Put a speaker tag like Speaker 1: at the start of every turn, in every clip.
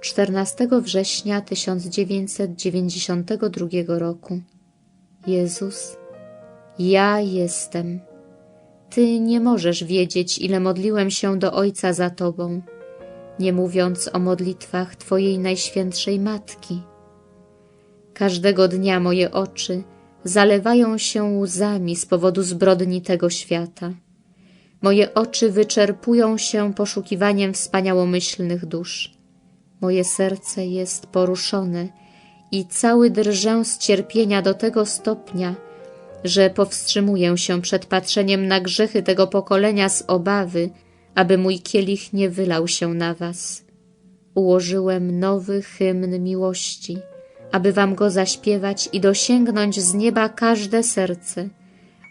Speaker 1: 14 września 1992 roku. Jezus, ja jestem. Ty nie możesz wiedzieć, ile modliłem się do Ojca za Tobą, nie mówiąc o modlitwach Twojej Najświętszej Matki. Każdego dnia moje oczy zalewają się łzami z powodu zbrodni tego świata. Moje oczy wyczerpują się poszukiwaniem wspaniałomyślnych dusz. Moje serce jest poruszone i cały drżę z cierpienia do tego stopnia, że powstrzymuję się przed patrzeniem na grzechy tego pokolenia z obawy, aby mój kielich nie wylał się na was. Ułożyłem nowy hymn miłości, aby wam go zaśpiewać i dosięgnąć z nieba każde serce,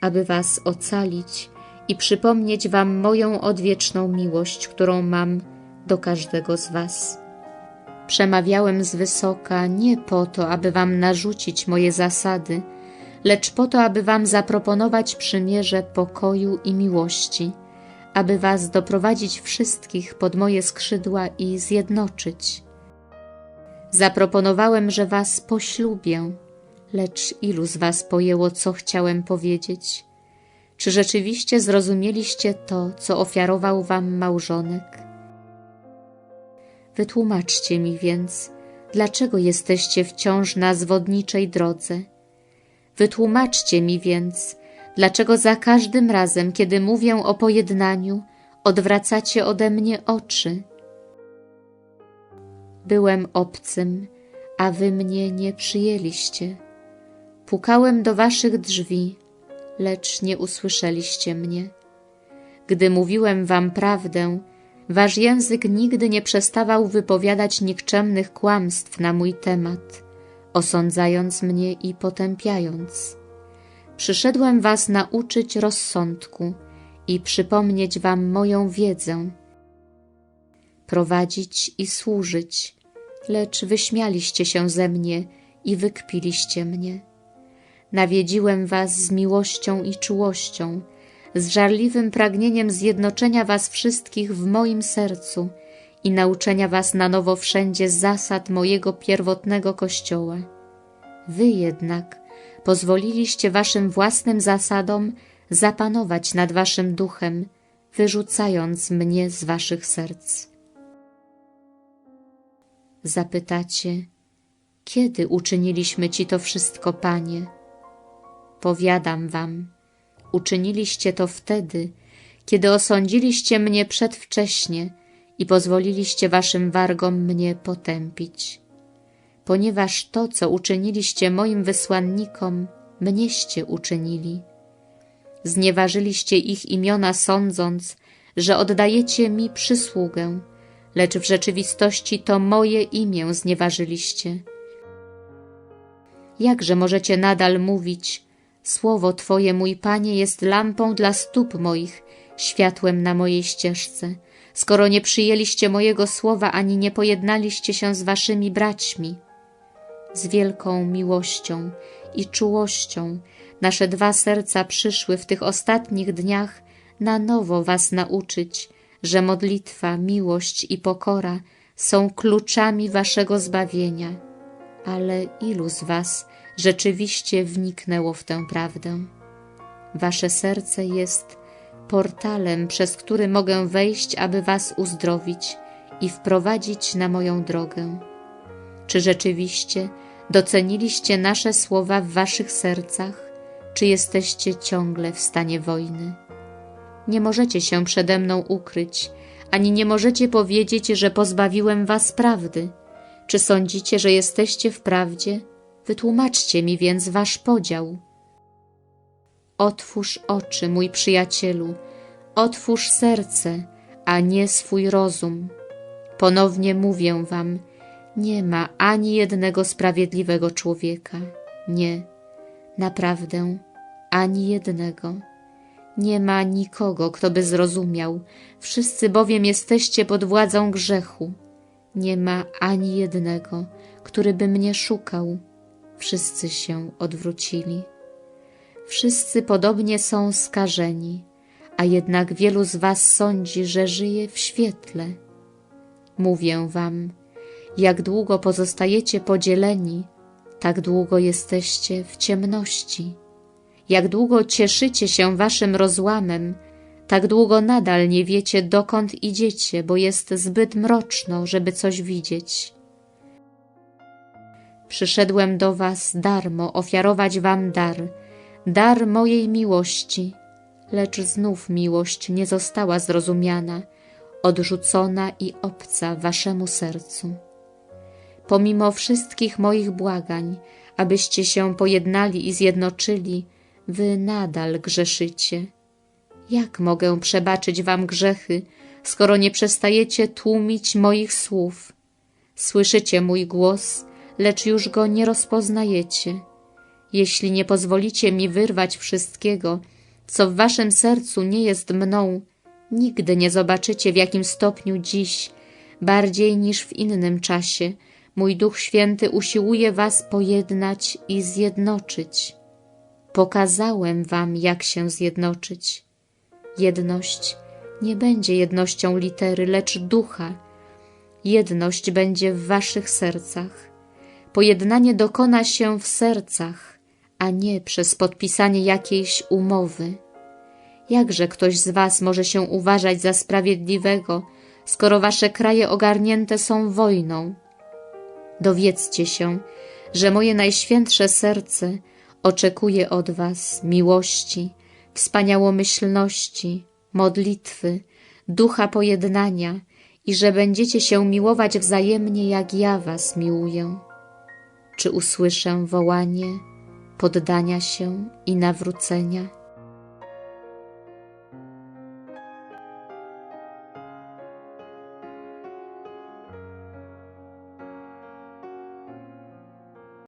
Speaker 1: aby was ocalić i przypomnieć wam moją odwieczną miłość, którą mam do każdego z was. Przemawiałem z wysoka nie po to, aby wam narzucić moje zasady, lecz po to, aby wam zaproponować przymierze pokoju i miłości, aby was doprowadzić wszystkich pod moje skrzydła i zjednoczyć. Zaproponowałem, że was poślubię, lecz ilu z was pojęło, co chciałem powiedzieć? Czy rzeczywiście zrozumieliście to, co ofiarował wam małżonek? Wytłumaczcie mi więc, dlaczego jesteście wciąż na zwodniczej drodze. Wytłumaczcie mi więc, dlaczego za każdym razem, kiedy mówię o pojednaniu, odwracacie ode mnie oczy. Byłem obcym, a wy mnie nie przyjęliście. Pukałem do waszych drzwi, lecz nie usłyszeliście mnie. Gdy mówiłem wam prawdę, wasz język nigdy nie przestawał wypowiadać nikczemnych kłamstw na mój temat, osądzając mnie i potępiając. Przyszedłem was nauczyć rozsądku i przypomnieć wam moją wiedzę, prowadzić i służyć, lecz wyśmialiście się ze mnie i wykpiliście mnie. Nawiedziłem was z miłością i czułością, z żarliwym pragnieniem zjednoczenia was wszystkich w moim sercu i nauczenia was na nowo wszędzie zasad mojego pierwotnego Kościoła. Wy jednak pozwoliliście waszym własnym zasadom zapanować nad waszym duchem, wyrzucając mnie z waszych serc. Zapytacie, kiedy uczyniliśmy ci to wszystko, Panie? Powiadam wam, uczyniliście to wtedy, kiedy osądziliście mnie przedwcześnie i pozwoliliście waszym wargom mnie potępić. Ponieważ to, co uczyniliście moim wysłannikom, mnieście uczynili. Znieważyliście ich imiona sądząc, że oddajecie mi przysługę, lecz w rzeczywistości to moje imię znieważyliście. Jakże możecie nadal mówić, Słowo Twoje, mój Panie, jest lampą dla stóp moich, światłem na mojej ścieżce, skoro nie przyjęliście mojego słowa ani nie pojednaliście się z waszymi braćmi. Z wielką miłością i czułością nasze dwa serca przyszły w tych ostatnich dniach na nowo was nauczyć, że modlitwa, miłość i pokora są kluczami waszego zbawienia. Ale ilu z was rzeczywiście wniknęło w tę prawdę? Wasze serce jest portalem, przez który mogę wejść, aby was uzdrowić i wprowadzić na moją drogę. Czy rzeczywiście doceniliście nasze słowa w waszych sercach, czy jesteście ciągle w stanie wojny? Nie możecie się przede mną ukryć, ani nie możecie powiedzieć, że pozbawiłem was prawdy. Czy sądzicie, że jesteście w prawdzie? Wytłumaczcie mi więc wasz podział. Otwórz oczy, mój przyjacielu, otwórz serce, a nie swój rozum. Ponownie mówię wam, nie ma ani jednego sprawiedliwego człowieka. Nie, naprawdę, ani jednego. Nie ma nikogo, kto by zrozumiał, wszyscy bowiem jesteście pod władzą grzechu. Nie ma ani jednego, który by mnie szukał. Wszyscy się odwrócili. Wszyscy podobnie są skażeni, a jednak wielu z was sądzi, że żyje w świetle. Mówię wam, Jak długo pozostajecie podzieleni, tak długo jesteście w ciemności. Jak długo cieszycie się waszym rozłamem, tak długo nadal nie wiecie, dokąd idziecie, bo jest zbyt mroczno, żeby coś widzieć. Przyszedłem do was darmo ofiarować wam dar, dar mojej miłości, lecz znów miłość nie została zrozumiana, odrzucona i obca waszemu sercu. Pomimo wszystkich moich błagań, abyście się pojednali i zjednoczyli, wy nadal grzeszycie. Jak mogę przebaczyć wam grzechy, skoro nie przestajecie tłumić moich słów? Słyszycie mój głos, lecz już go nie rozpoznajecie. Jeśli nie pozwolicie mi wyrwać wszystkiego, co w waszym sercu nie jest mną, nigdy nie zobaczycie, w jakim stopniu dziś, bardziej niż w innym czasie, mój Duch Święty usiłuje was pojednać i zjednoczyć. Pokazałem wam, jak się zjednoczyć. Jedność nie będzie jednością litery, lecz ducha. Jedność będzie w waszych sercach. Pojednanie dokona się w sercach, a nie przez podpisanie jakiejś umowy. Jakże ktoś z was może się uważać za sprawiedliwego, skoro wasze kraje ogarnięte są wojną? Dowiedzcie się, że moje najświętsze serce oczekuje od was miłości, wspaniałomyślności, modlitwy, ducha pojednania i że będziecie się miłować wzajemnie, jak ja was miłuję. Czy usłyszę wołanie poddania się i nawrócenia?